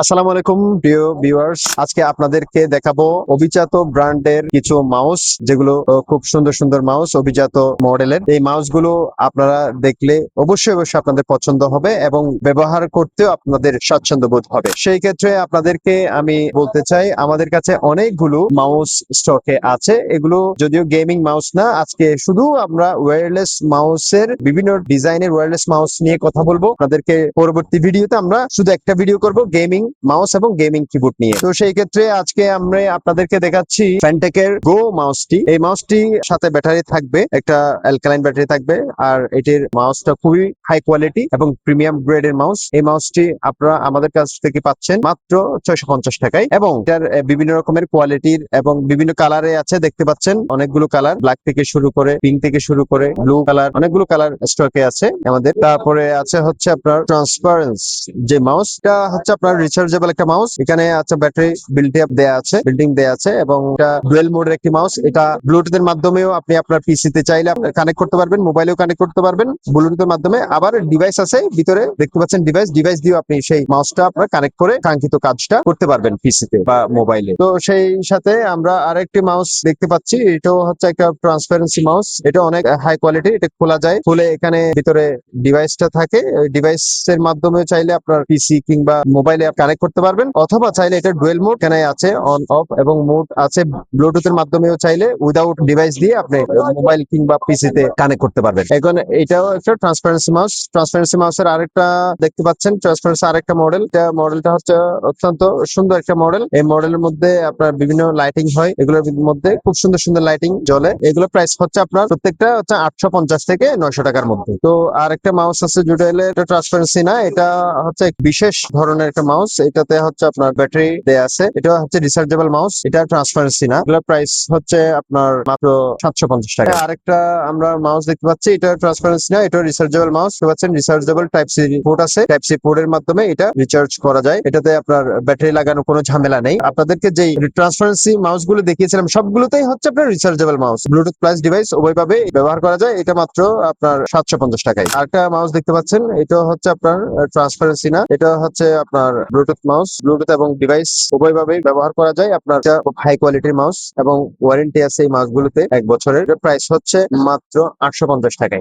আসসালামু আলাইকুম, প্রিয় ভিউয়ার্স আজকে আপনাদেরকে দেখাবো অভিজাত ব্র্যান্ডের কিছু মাউস, যেগুলো খুব সুন্দর সুন্দর মাউস অভিজাত মডেলের। এই মাউসগুলো আপনারা দেখলে অবশ্যই অবশ্যই আপনাদের পছন্দ হবে এবং ব্যবহার করতেও আপনাদের স্বাচ্ছন্দ্য বোধ হবে। সেই ক্ষেত্রে আপনাদেরকে আমি বলতে চাই, আমাদের কাছে অনেকগুলো মাউস স্টকে আছে। এগুলো যদিও গেমিং মাউস না, আজকে শুধু আমরা ওয়্যারলেস মাউসের বিভিন্ন ডিজাইনের ওয়্যারলেস মাউস নিয়ে কথা বলব। আপনাদেরকে পরবর্তী ভিডিওতে আমরা শুধু একটা ভিডিও করব, গেমিং মাউস এবং গেমিং কিবোর্ড নিয়ে। তো সেই ক্ষেত্রে আজকে আমরা আপনাদেরকে দেখাচ্ছি ফ্যান্টেকের গো মাউসটি। এই মাউসটি সাথে ব্যাটারি থাকবে, একটা অ্যালকালাইন ব্যাটারি থাকবে, আর এটির মাউসটা খুবই হাই কোয়ালিটি এবং প্রিমিয়াম গ্রেডের মাউস। এই মাউসটি আপনারা আমাদের কাছ থেকে পাচ্ছেন মাত্র ছয়শো পঞ্চাশ টাকায় এবং এটার বিভিন্ন রকমের কোয়ালিটির এবং বিভিন্ন কালারে আছে, দেখতে পাচ্ছেন। অনেকগুলো কালার ব্ল্যাক থেকে শুরু করে পিঙ্ক থেকে শুরু করে ব্লু কালার অনেকগুলো কালার স্টকে আছে আমাদের। তারপরে আছে হচ্ছে আপনার ট্রান্সপারেন্স যে মাউসটা হচ্ছে আপনার রিচার্জেবল একটা মাউস এখানে আছে ব্যাটারি বিল্ট আপ দেয়া আছে বিল্ডিং দেয়া আছে এবং এটা ডুয়েল মোডের একটি মাউস এটা ব্লুটুথ এর মাধ্যমেও আপনি আপনার পিসিতে চাইলে কানেক্ট করতে পারবেন মোবাইলেও কানেক্ট করতে পারবেন ব্লুটুথ এর মাধ্যমে। আবার ডিভাইস আছে, ভিতরে দেখতে পাচ্ছেন ডিভাইস ডিভাইস দিয়ে আপনি সেই মাউসটা আপনার কানেক্ট করে কাঙ্ক্ষিত কাজটা করতে পারবেন পিসিতে বা মোবাইলে তো সেই সাথে আমরা আরেকটি মাউস দেখতে পাচ্ছি। এটাও হচ্ছে একটা ট্রান্সপারেন্সি মাউস এটা অনেক হাই কোয়ালিটি এটা খোলা যায়। খুলে এখানে ভিতরে ডিভাইসটা থাকে। ওই ডিভাইসের মাধ্যমে চাইলে আপনার পিসি কিংবা মোবাইলে কানেক্ট করতে পারবেন, অথবা চাইলে এটা ডুয়েল মোড এখানে আছে অন অফ এবং মোড আছে ব্লুটুথ এর মাধ্যমেও চাইলে উইদাউট ডিভাইস দিয়ে আপনি মোবাইল কিংবা পিসিতে কানেক্ট করতে পারবেন। এখন এটাও একটা ট্রান্সপারেন্সি মাউস ট্রান্সপারেন্সি মাউসের আরেকটা দেখতে পাচ্ছেন ট্রান্সপারেন্সি আরেকটা মডেল এটা মডেলটা হচ্ছে অত্যন্ত সুন্দর একটা মডেল এই মডেলের মধ্যে আপনার বিভিন্ন লাইটিং হয়, এগুলোর মধ্যে খুব সুন্দর সুন্দর লাইটিং জ্বলে। এগুলো প্রাইস হচ্ছে আপনার প্রত্যেকটা হচ্ছে আটশো পঞ্চাশ থেকে নয়শো টাকার মধ্যে। তো আরেকটা মাউস আছে, যেটা হলে এটা ট্রান্সপারেন্সি না, এটা হচ্ছে বিশেষ ধরনের একটা মাউস এটাতে হচ্ছে আপনার ব্যাটারি দেয়া আছে। এটা হচ্ছে মাউস এটা ট্রান্সপারেন্সি না। এগুলোর প্রাইস হচ্ছে আপনার মাত্র সাতশো পঞ্চাশ টাকা। আরেকটা আমরা মাউস দেখতে পাচ্ছি, এটা ট্রান্সপারেন্সি না, এটা মাউস পাচ্ছেন টাইপ সি পোর্ট আছে। টাইপ সি মাধ্যমে এটা রিচার্জ করা যায়। এটাতে আপনার ব্যাটারি লাগানো কোনো ঝামেলা নেই। আপনাদেরকে যেই ট্রান্সপারেন্সি মাউসগুলো দেখিয়েছিলাম, সবগুলোতেই হচ্ছে আপনার rechargeable mouse bluetooth plus device উভয়ভাবে ব্যবহার করা যায়। এটা মাত্র আপনার সাতশো পঞ্চাশ টাকায়। আরেকটা মাউস দেখতে পাচ্ছেন এটা হচ্ছে আপনার ট্রান্সপারেন্সি না। এটা হচ্ছে আপনার ব্লুটুথ মাউস ব্লুটুথ এবং ডিভাইস উভয়ভাবেই ব্যবহার করা যায়। আপনার হাই কোয়ালিটির মাউস এবং ওয়ারেন্টি আছে এই মাউস গুলোতে, এক বছরের। প্রাইস হচ্ছে মাত্র আটশো পঞ্চাশ টাকায়।